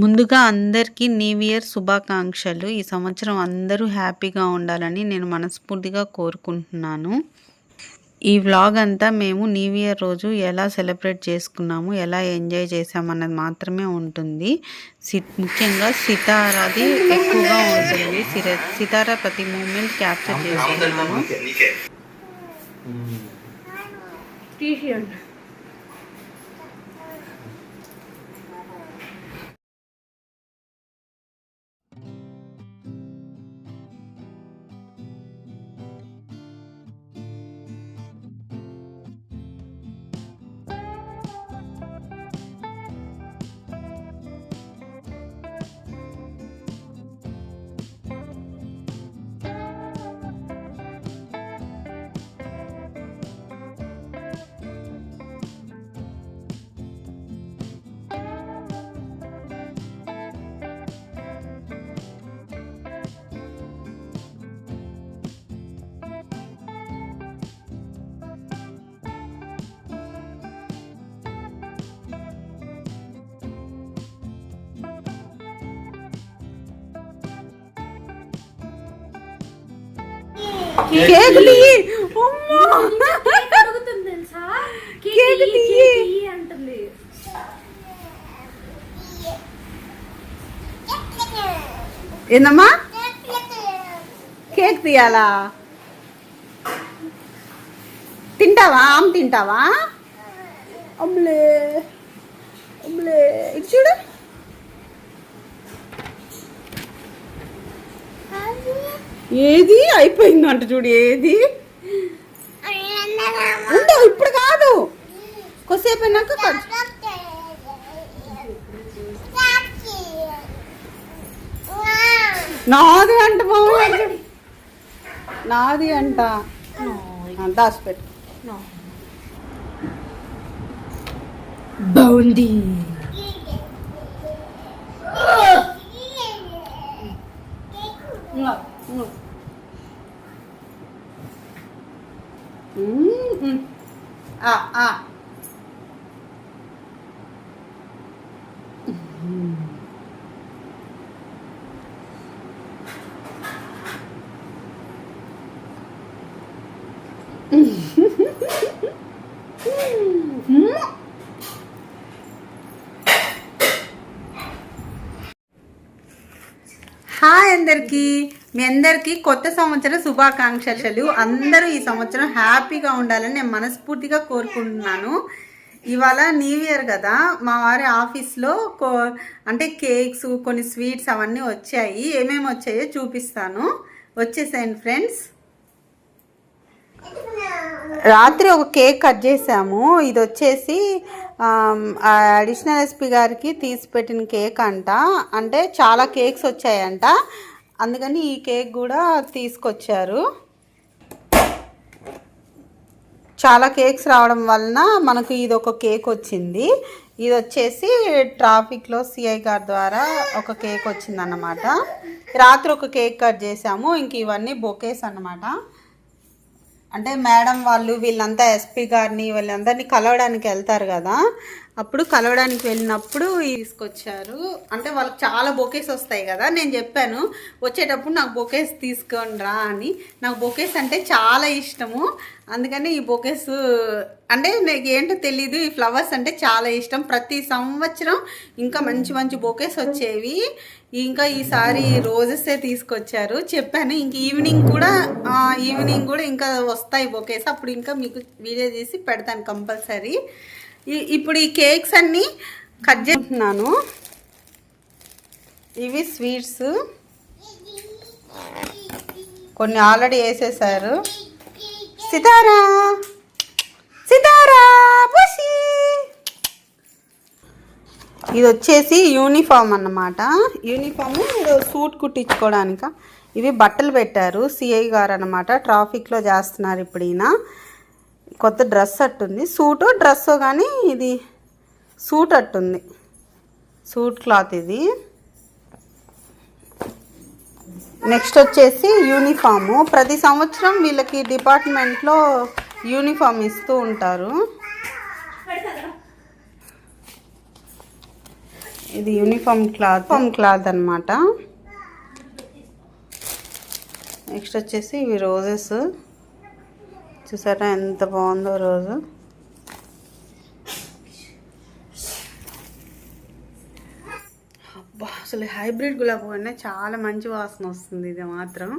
ముందుగా అందరికీ new year శుభాకాంక్షలు. ఈ సంవత్సరం అందరూ హ్యాపీగా ఉండాలని నేను మనస్ఫూర్తిగా కోరుకుంటున్నాను. ఈ వ్లాగ్ అంతా మేము న్యూ ఇయర్ రోజు ఎలా సెలబ్రేట్ చేసుకున్నాము, ఎలా ఎంజాయ్ చేశామన్నది మాత్రమే ఉంటుంది. సి ముఖ్యంగా సితారాది ఎక్కువగా ఉంటుంది. సిర సితార ప్రతి మూమెంట్ క్యాప్చర్ చేసుకున్నాను. కేక్ తీయి. కేక్ తీయి, అంటుంది. ఏందమ్మా? కేక్ తీయాలా? తింటావా? ఆమె తింటావా? అమ్ములే అమ్ములే ఇటు చూడు. ఏది అయిపోయిందంట చూడు ఏది? ఉండు ఇప్పుడు కాదు. కొద్దిసేపు అయినాక నాది అంట నాది అంట. దాచిపెట్టు బౌండీ. మ్మ్, మ్మ్. ఆ, ఆ. మ్మ్. హాయ్ అందరికీ మీ అందరికీ కొత్త సంవత్సర శుభాకాంక్షలు. అందరూ ఈ సంవత్సరం హ్యాపీగా ఉండాలని నేను మనస్ఫూర్తిగా కోరుకుంటున్నాను. ఇవాళ న్యూ ఇయర్ కదా మా వారి ఆఫీస్లో కో అంటే కేక్స్ కొన్ని స్వీట్స్ అవన్నీ వచ్చాయి. ఏమేమి వచ్చాయో చూపిస్తాను. వచ్చేసాయండి ఫ్రెండ్స్. రాత్రి ఒక కేక్ కట్ చేసాము ఇది వచ్చేసి అడిషనల్ ఎస్పీ గారికి తీసి పెట్టిన కేక్ అంట. అంటే చాలా కేక్స్ వచ్చాయంట. అందుకని ఈ కేక్ కూడా తీసుకొచ్చారు. చాలా కేక్స్ రావడం వలన మనకు ఇది ఒక కేక్ వచ్చింది. ఇది వచ్చేసి ట్రాఫిక్లో సిఐ గారి ద్వారా ఒక కేక్ వచ్చిందన్నమాట. రాత్రి ఒక కేక్ కట్ చేసాము ఇంక ఇవన్నీ బొకేస్ అన్నమాట. అంటే మేడం వాళ్ళు వీళ్ళంతా ఎస్పీ గారిని వీళ్ళందరినీ కలవడానికి వెళ్తారు కదా. అప్పుడు కలవడానికి వెళ్ళినప్పుడు తీసుకొచ్చారు. అంటే వాళ్ళకి చాలా బొకేస్ వస్తాయి కదా నేను చెప్పాను. వచ్చేటప్పుడు నాకు బొకేస్ తీసుకొని రా అని. నాకు బొకేస్ అంటే చాలా ఇష్టము. అందుకని ఈ బొకేస్ అంటే నాకు ఏంటో తెలీదు ఈ ఫ్లవర్స్ అంటే చాలా ఇష్టం. ప్రతి సంవత్సరం ఇంకా మంచి మంచి బొకేస్ వచ్చేవి. ఇంకా ఈసారి రోజెసే తీసుకొచ్చారు. చెప్పాను ఇంక ఈవినింగ్ కూడా ఈవినింగ్ కూడా ఇంకా వస్తాయి బొకేస్. అప్పుడు ఇంకా మీకు వీడియో తీసి పెడతాను కంపల్సరీ. ఇప్పుడు ఈ కేక్స్ అన్నీ కట్ చేస్తున్నాను. ఇవి స్వీట్స్. కొన్ని ఆల్రెడీ వేసేసారు. సితారా! సితారా! బుషి ఇది వచ్చేసి యూనిఫామ్ అన్నమాట. యూనిఫామ్ ఏదో సూట్ కుట్టించుకోవడానిక. ఇవి బట్టలు పెట్టారు. సిఐ గారు అనమాట ట్రాఫిక్లో చేస్తున్నారు ఇప్పుడు ఈయన. కొత్త డ్రెస్ అట్టుంది. సూటు డ్రెస్ కానీ ఇది సూట్ అట్టుంది. సూట్ క్లాత్ ఇది. నెక్స్ట్ వచ్చేసి యూనిఫాము. ప్రతి సంవత్సరం వీళ్ళకి డిపార్ట్మెంట్లో యూనిఫామ్ ఇస్తూ ఉంటారు. ఇది యూనిఫామ్ క్లాత్. ఫామ్ క్లాత్ అనమాట నెక్స్ట్ వచ్చేసి ఇవి రోజెస్. చూసారా ఎంత బాగుందో రోజు. అబ్బా అసలు హైబ్రిడ్ గులాబీ పువ్వు చాలా మంచి వాసన వస్తుంది ఇది మాత్రం.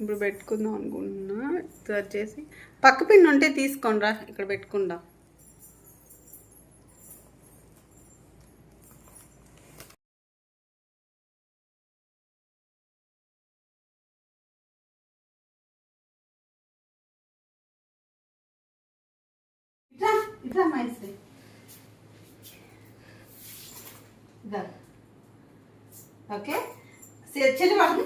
ఇప్పుడు పెట్టుకుందాం అనుకుంటున్నా. ఇది వచ్చేసి పక్క పిన్ ఉంటే తీసుకోండి రా ఇక్కడ పెట్టుకుందాం. ఓకే చెల్లి మనం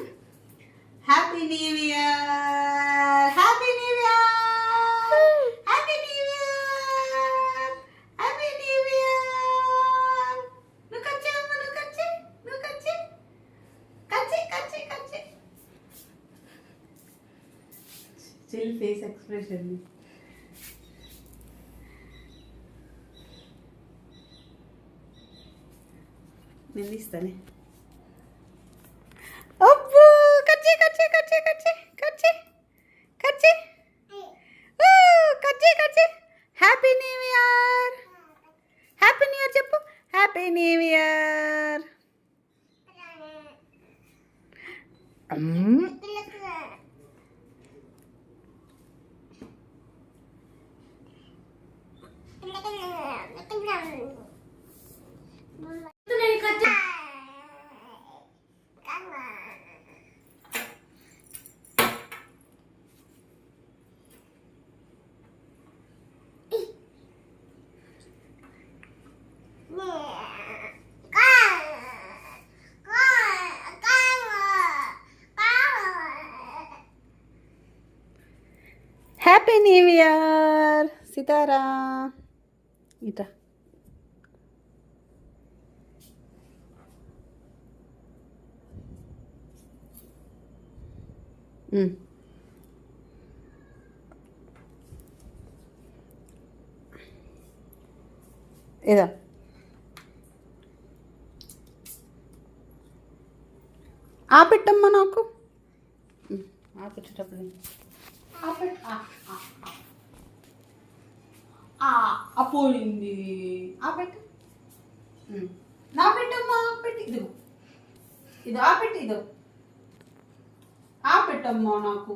happy new year happy new year happy new year happy new year నువ్వు కచ్చే అమ్మ నువ్వు కచ్చే నువ్వు కచ్చే కచ్చే కచ్చే కచ్చే చెల్లి ఫేస్ ఎక్స్ప్రెషన్ నేను ఇస్తానే అబ్బో కచ్చి కచ్చి కచ్చి కచ్చి కచ్చి కచ్చి ఊ, కచ్చి కచ్చి happy new year happy new year చెప్పు హ్యాపీ న్యూ ఇయర్ నేను హ్యాపీ న్యూ ఇయర్ సీతారా ఇట ఉమ్. ఇదా ఆ పెట్టమ్మా నాకు ఉమ్, ఆ. ఆ పోయింది ఆ పెట్టు. నా పెట్టమ్మా పెట్టి. ఇదిగో. ఇది ఆ పెట్టి ఇదో ఆ పెట్టమ్మా నాకు.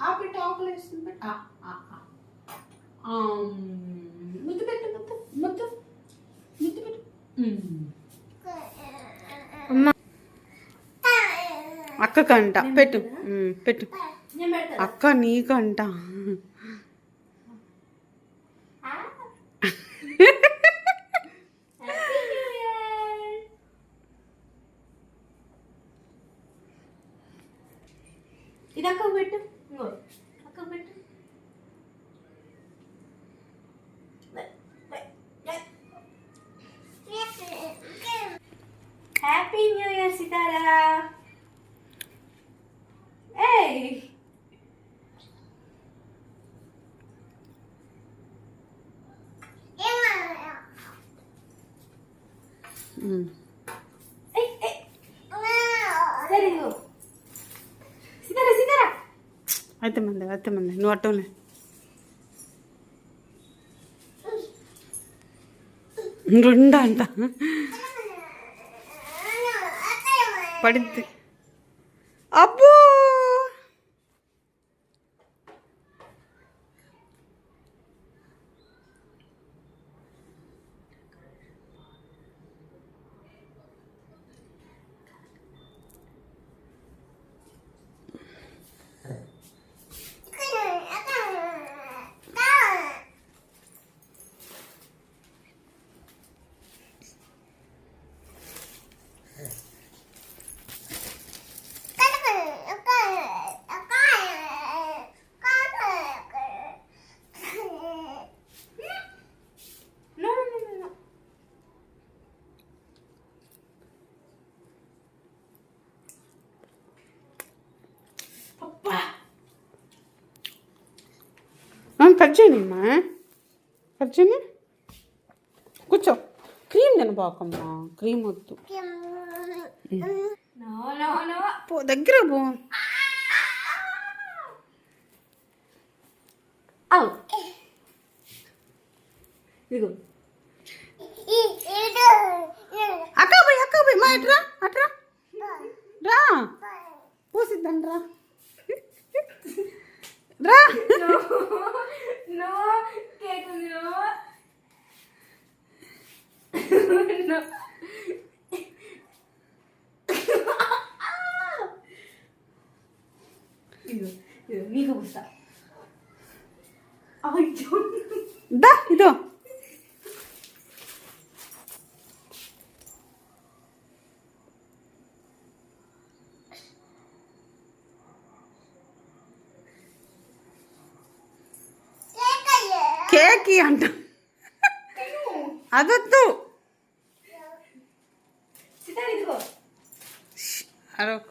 ఆ పెట్టి ఆకులు వేస్తుంది పెట్టు. ఆ, ఆ, ఆ. ఆమ్. ముద్దు పెట్టు ముద్దు ముద్దు. ముద్దు పెట్టు. అక్కకంట పెట్టు. పెట్టు. అక్క నీకంట హ్యాపీ న్యూ ఇయర్ ఇది అక్క పెట్టు ఇంగో అక్క పెట్టు హ్యాపీ న్యూ ఇయర్ సితారా ఏయ్ అయితే మంది అయితే మంది. నువ్వు అట్టవులే రెండు అంట. పడిద్ది. అబ్బో No, no, no, no, no. అబ్బా కట్ చేయనమ్మా కట్ చేయని కూర్చో. క్రీమ్ తినబాకమ్మా. క్రీమ్ వద్దు. పో దగ్గర పో. ఇదిగో. కూర్చా దా ఇదో కేకి అంట. అదొద్దు. అరొక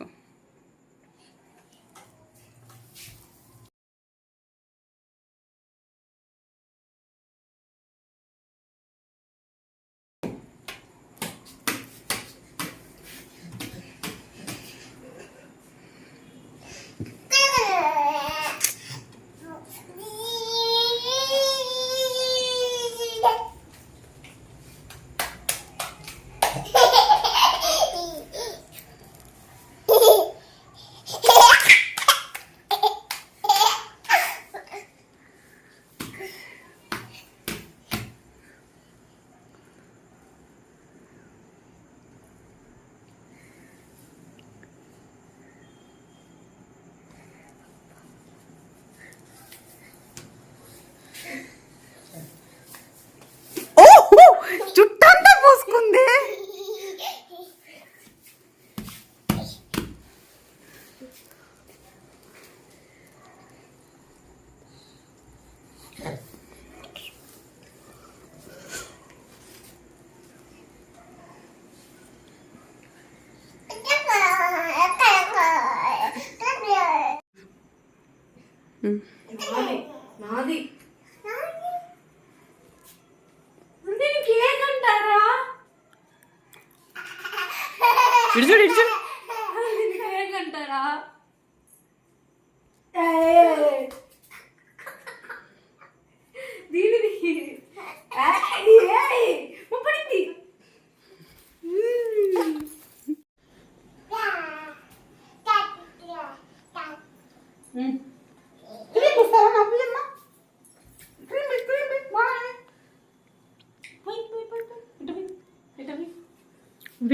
Yürüsene yürüsene.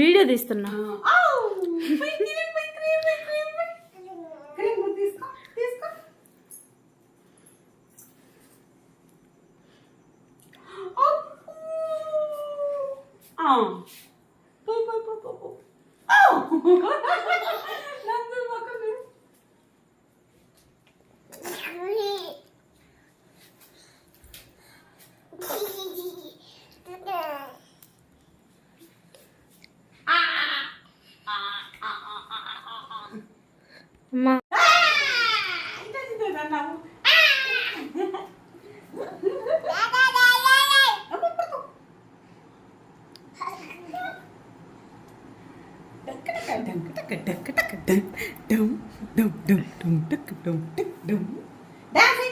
వీడియో తీస్తున్నా. டும் டிக் டும் டிக் டும் டான்ஸ்